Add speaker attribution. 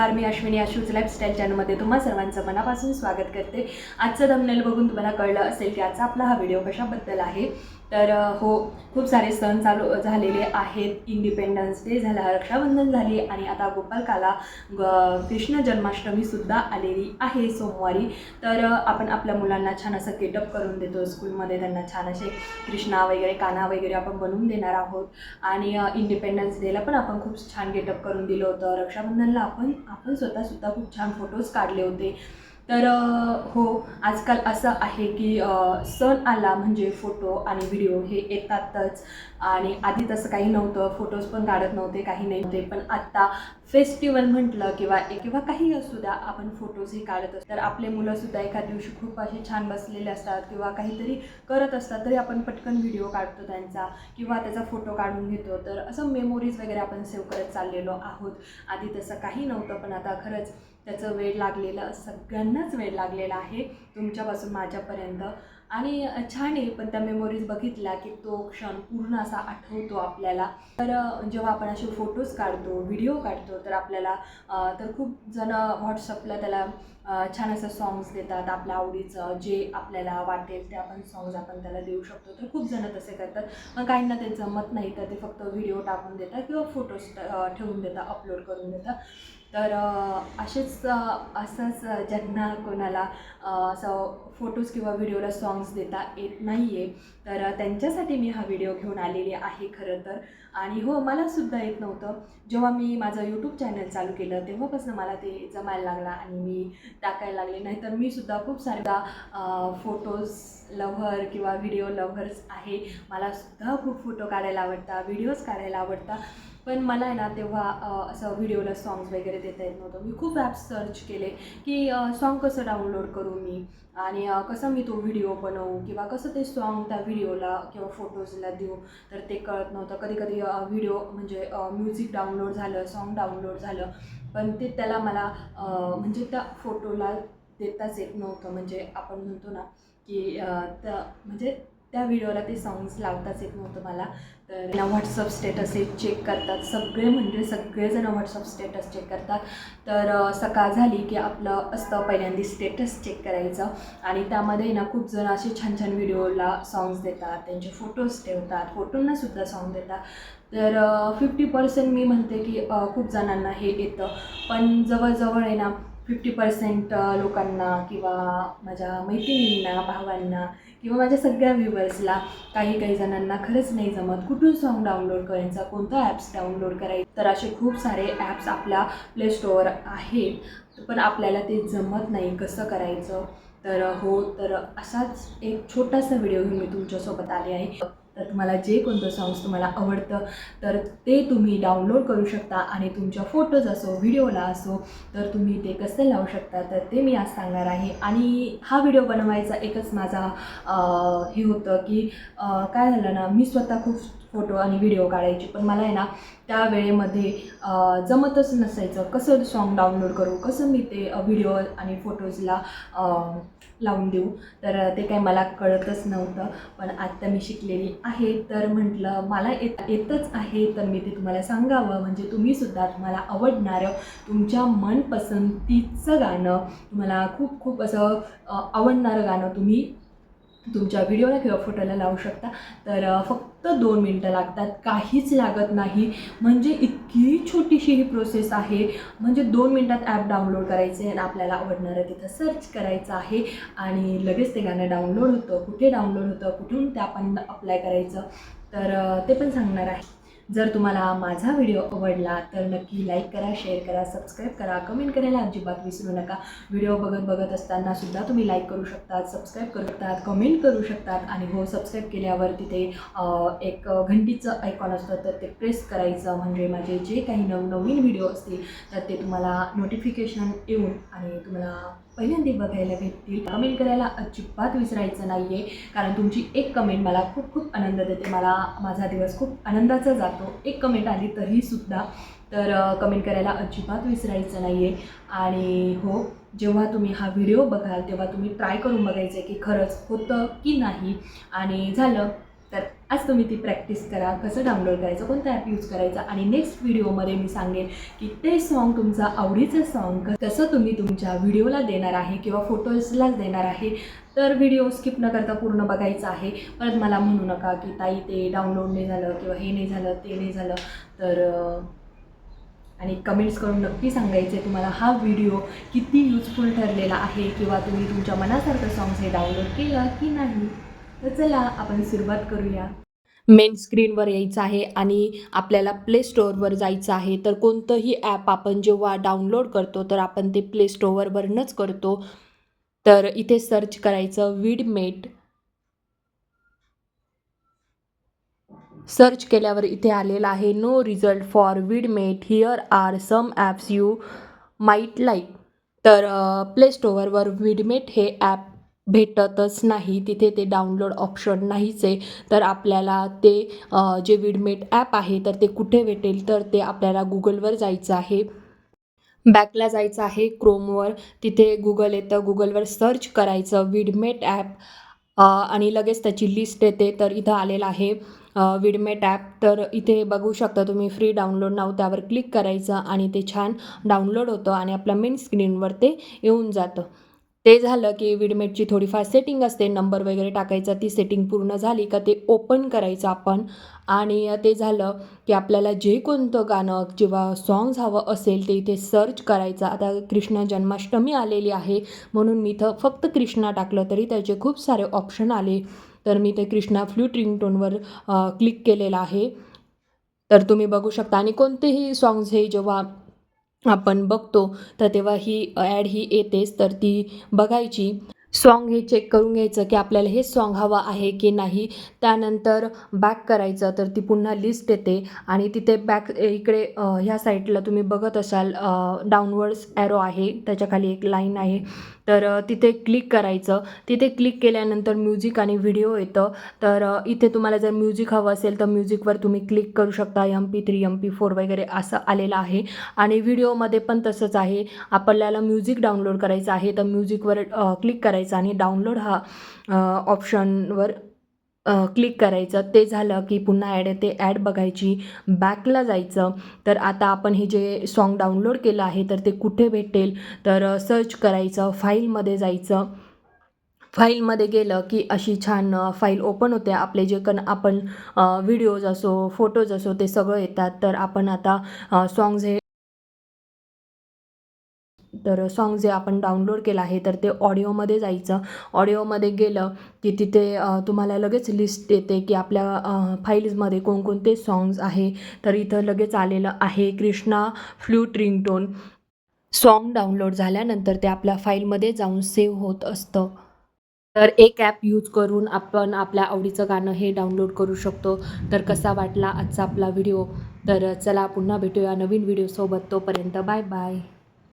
Speaker 1: नमस्कार मी अश्विनी अशूज लाईफस्टाईल चॅनलमध्ये तुम्हा सर्वांचं मनापासून स्वागत करते. आजचं धमनेल बघून तुम्हाला कळलं असेल की आजचा आपला हा व्हिडिओ कशाबद्दल आहे? तर हो खूप सारे सण चालू झालेले आहेत. इंडिपेंडन्स डे झाला रक्षाबंधन झाली आणि आता गोपालकाला ग कृष्ण जन्माष्टमीसुद्धा आलेली आहे सोमवारी. तर आपण आपल्या मुलांना छान असं गेटअप करून देतो. स्कूलमध्ये त्यांना छान असे कृष्णा वगैरे काना वगैरे आपण बनवून देणार आहोत. आणि इंडिपेंडन्स डेला पण आपण खूप छान गेटअप करून दिलं होतं. रक्षाबंधनला आपण आपण स्वतःसुद्धा खूप छान फोटोज काढले होते. तर हो आजकाल असं आहे की सण आला म्हणजे फोटो आणि व्हिडिओ हे येतातच. आणि आधी तसं काही नव्हतं फोटोज पण काढत नव्हते काही नाही होते. पण आत्ता फेस्टिवल म्हटलं किंवा किंवा काही असू द्या आपण फोटोज हे काढत असतो. तर आपले मुलंसुद्धा एका दिवशी खूप असे छान बसलेले असतात किंवा काहीतरी करत असतात तरी आपण पटकन व्हिडिओ काढतो त्यांचा किंवा त्याचा फोटो काढून घेतो. तर असं मेमोरीज वगैरे आपण सेव्ह करत चाललेलो आहोत. आधी तसं काही नव्हतं पण आता खरंच त्याचं वेळ लागलेलं सगळ्यांनाच वेळ लागलेला आहे तुमच्यापासून माझ्यापर्यंत. आणि छान आहे पण त्या मेमोरीज बघितल्या की तो क्षण पूर्ण असा आठवतो आपल्याला. तर जेव्हा आपण असे फोटोज काढतो व्हिडिओ काढतो तर आपल्याला तर खूप जण व्हॉट्सअपला त्याला छान असं सॉंग्स देतात आपल्या आवडीचं जे आपल्याला वाटेल ते आपण सॉंग्स आपण त्याला देऊ शकतो. तर खूप जण तसे करतात. मग काहींना ते जमत नाही तर ते फक्त व्हिडिओ टाकून देतात किंवा फोटोज ठेवून देतात अपलोड करून देतात. तर असेच असंच ज्यांना कोणाला असं फोटोज किंवा व्हिडिओला सॉंग्स देता येत नाही आहे तर त्यांच्यासाठी मी हा व्हिडिओ घेऊन आलेली आहे खरं तर. आणि हो मलासुद्धा येत नव्हतं. जेव्हा मी माझं यूट्यूब चॅनल चालू केलं तेव्हापासून मला ते जमायला लागला आणि मी टाकायला लागले. नाहीतर मी सुद्धा खूप साऱ्या फोटोज लव्हर किंवा व्हिडिओ लव्हर्स आहे. मला सुद्धा खूप फोटो काढायला आवडतात व्हिडिओज काढायला आवडतात. पण मला आहे ना तेव्हा असं व्हिडिओला सॉंग्स वगैरे देता येत नव्हतं. मी खूप ॲप्स सर्च केले की सॉन्ग कसं डाउनलोड करू मी आणि कसं मी तो व्हिडिओ बनवू किंवा कसं ते सॉन्ग त्या व्हिडिओला किंवा फोटोजला देऊ तर ते कळत नव्हतं. कधी कधी व्हिडिओ म्हणजे म्युझिक डाउनलोड झालं सॉन्ग डाउनलोड झालं पण ते त्याला मला म्हणजे त्या फोटोला देताच येत नव्हतं. म्हणजे आपण म्हणतो ना की त्या म्हणजे त्या व्हिडिओला ते सॉंग्स लावताच येत नव्हतं मला. तर ना व्हॉट्सअप स्टेटस हे चेक करतात. सगळे म्हणजे सगळेजण व्हॉट्सअप स्टेटस चेक करतात. तर सकाळ झाली की आपलं असतं पहिल्यांदा स्टेटस चेक करायचं. आणि त्यामध्ये ना खूप जण असे छान छान व्हिडिओला सॉंग्स देतात. त्यांचे फोटोज ठेवतात. फोटोंना सुद्धा सॉन्ग देतात. तर फिफ्टी पर्सेंट मी म्हणते की खूप जणांना हे येतं. पण जवळजवळ आहे ना फिफ्टी पर्सेंट लोकांना किंवा माझ्या मैत्रिणींना भावांना किंवा माझ्या सगळ्या व्ह्युअर्सला काही काही जणांना खरंच नाही जमत कुठून सॉन्ग डाउनलोड करायचा कोणता ॲप्स डाउनलोड करायचं. तर असे खूप सारे ॲप्स आपल्या प्ले स्टोअर आहेत. पण आपल्याला ते जमत नाही कसं करायचं. तर हो तर असाच एक छोटासा व्हिडिओ घेऊन मी तुमच्यासोबत आले आहे. तर तुम्हाला जे कोणतं सॉंग्स तुम्हाला आवडतं तर ते तुम्ही डाउनलोड करू शकता आणि तुमच्या फोटोज असो व्हिडिओला असो तर तुम्ही ते कसे लावू शकता तर ते मी आज सांगणार आहे. आणि हा व्हिडिओ बनवायचा एकच माझा हे होतं की काय झालं ना मी स्वतः खूप फोटो आणि व्हिडिओ काढायची. पण मला आहे ना त्या वेळेमध्ये जमतच नसायचं कसं सॉन्ग डाउनलोड करू कसं मी ते व्हिडिओ आणि फोटोजला लावून देऊ. तर ते काही मला कळतच नव्हतं. पण आत्ता मी शिकलेली आहे. तर म्हटलं मला येत येतच आहे. तर मी ते तुम्हाला सांगावं. म्हणजे तुम्हीसुद्धा तुम्हाला आवडणारं तुमच्या मनपसंतीचं गाणं तुम्हाला खूप खूप असं आवडणारं गाणं तुम्ही तुमच्या व्हिडिओला किंवा फोटोला लावू शकता. तर फक्त दोन मिनटं लागतात. काहीच लागत नाही. म्हणजे इतकी छोटीशी ही प्रोसेस आहे. म्हणजे दोन मिनटात ॲप डाउनलोड करायचे आणि आपल्याला आवडणारं तिथं सर्च करायचं आहे. आणि लगेच ते गाणं डाउनलोड होतं. कुठे डाउनलोड होतं? कुठून ते आपण अप्लाय करायचं? तर ते पण सांगणार आहे. जर तुम्हाला माझा व्हिडिओ आवडला तर नक्की लाईक करा शेअर करा सबस्क्राईब करा कमेंट करायला अजिबात विसरू नका. व्हिडिओ बघत बघत असताना सुद्धा तुम्ही लाईक करू शकतात सबस्क्राईब करू शकतात कमेंट करू शकतात आणि हो सबस्क्राईब केल्यावर तिथे एक घंटीचं आयकॉन असतं तर ते प्रेस करायचं. म्हणजे माझे जे काही नवनवीन व्हिडिओ असतील तर ते तुम्हाला नोटिफिकेशन येऊन आणि तुम्हाला पहिल्यांदा बघायला भेटतील. कमेंट करायला अजिबात विसरायचं नाही आहे कारण तुमची एक कमेंट मला खूप खूप आनंद देते. मला माझा दिवस खूप आनंदाचा जातो. एक कमेंट आली तरीसुद्धा तर कमेंट करायला अजिबात विसरायचं नाही आहे आणि हो जेव्हा तुम्ही हा व्हिडिओ बघाल तेव्हा तुम्ही ट्राय करून बघायचं आहे की खरंच होतं की नाही. आणि झालं. तर आज तुम्ही ती प्रॅक्टिस करा कसं डाउनलोड करायचं कोणता ॲप यूज करायचं आणि नेक्स्ट व्हिडिओमध्ये मी सांगेन की ते सॉन्ग तुमचं आवडीचं सॉन्ग कसं तुम्ही तुमच्या व्हिडिओला देणार आहे किंवा फोटोजलाच देणार आहे तर व्हिडिओ स्किप न करता पूर्ण बघायचा आहे. परत मला म्हणू नका की ताई ते डाउनलोड नाही झालं किंवा हे नाही झालं ते नाही झालं. तर आणि कमेंट्स करून नक्की सांगायचे तुम्हाला हा व्हिडिओ किती युजफुल ठरलेला आहे किंवा तुम्ही तुमच्या मनासारखं सॉंग्स हे डाउनलोड केलं की नाही. तर चला आपण सुरुवात करूया. मेन स्क्रीनवर यायचं आहे आणि आपल्याला प्ले स्टोअरवर जायचं आहे. तर कोणतंही ॲप आपण जेव्हा डाउनलोड करतो तर आपण ते प्ले स्टोअरवरनंच करतो. तर इथे सर्च करायचं विडमेट सर्च केल्यावर इथे आलेलं आहे no result for VidMate here are some apps you might like तर प्ले स्टोअरवर विडमेट हे ॲप भेटतच नाही तिथे ते डाउनलोड ऑप्शन नाहीच आहे. तर आपल्याला ते जे विडमेट ॲप आहे तर ते कुठे भेटेल? तर ते आपल्याला गुगलवर जायचं आहे. बॅकला जायचं आहे क्रोमवर तिथे गुगल येतं. गुगलवर सर्च करायचं विडमेट ॲप आणि लगेच त्याची लिस्ट येते. तर इथं आलेलं आहे विडमेट ॲप तर इथे बघू शकता तुम्ही फ्री डाउनलोड नाव त्यावर क्लिक करायचं आणि ते छान डाउनलोड होतं आणि आपल्या मेन स्क्रीनवर ते येऊन जातं. ते झालं की विडमेटची थोडीफार सेटिंग असते नंबर वगैरे टाकायचा ती सेटिंग पूर्ण झाली का ते ओपन करायचं आपण. आणि ते झालं की आपल्याला जे कोणतं गाणं किंवा सॉंग्स हवं असेल ते इथे सर्च करायचं. आता कृष्ण जन्माष्टमी आलेली आहे म्हणून मी इथं फक्त कृष्णा टाकलं तरी त्याचे खूप सारे ऑप्शन आले. तर मी ते कृष्णा फ्लूट रिंगटोनवर क्लिक केलेलं आहे. तर तुम्ही बघू शकता. आणि कोणतेही सॉंग्स हे जेव्हा आपण बघतो तर तेव्हा ही ॲड ही येतेच तर ती बघायची. सॉन्ग हे चेक करून घ्यायचं की आपल्याला हे सॉन्ग हवं आहे की नाही. त्यानंतर बॅक करायचं तर ती पुन्हा लिस्ट येते. आणि तिथे बॅक इकडे ह्या साईडला तुम्ही बघत असाल डाउनवर्ड्स ॲरो आहे. त्याच्याखाली एक लाईन आहे. तर तिथे क्लिक करायचं. तिथे क्लिक केल्यानंतर म्युझिक आणि व्हिडिओ येतं. तर इथे तुम्हाला जर म्युझिक हवं असेल तर म्युझिकवर तुम्ही क्लिक करू शकता. M P three M P four वगैरे असं आलेलं आहे. आणि व्हिडिओमध्ये पण तसंच आहे. आपल्याला म्युझिक डाउनलोड करायचं आहे तर म्युझिकवर क्लिक करायचं आणि डाउनलोड हा ऑप्शनवर क्लिक करायचं. ते झालं की पुन्हा ॲड येते ॲड बघायची. बॅकला जायचं. तर आता आपण हे जे सॉन्ग डाउनलोड केलं आहे तर ते कुठे भेटेल? तर सर्च करायचं. फाईलमध्ये जायचं. फाईलमध्ये गेलं की अशी छान फाईल ओपन होते. आपले जे कन आपण व्हिडिओज असो फोटोज असो ते सगळं येतात. तर आपण आता सॉंग्स हे तर सॉन्ग जे आपण डाउनलोड केलं आहे तर ते ऑडिओमध्ये जायचं. ऑडिओमध्ये गेलं की तिथे तुम्हाला लगेच लिस्ट येते की आपल्या फाईल्समध्ये कोणकोणते सॉंग्स आहे. तर इथं लगेच आलेलं आहे Krishna flute ringtone song download झाल्यानंतर ते आपल्या फाईलमध्ये जाऊन सेव्ह होत असतं. तर एक ॲप यूज करून आपण आपल्या आवडीचं गाणं हे डाउनलोड करू शकतो. तर कसा वाटला आजचा आपला व्हिडिओ तर चला पुन्हा भेटूया नवीन व्हिडिओसोबत तोपर्यंत बाय बाय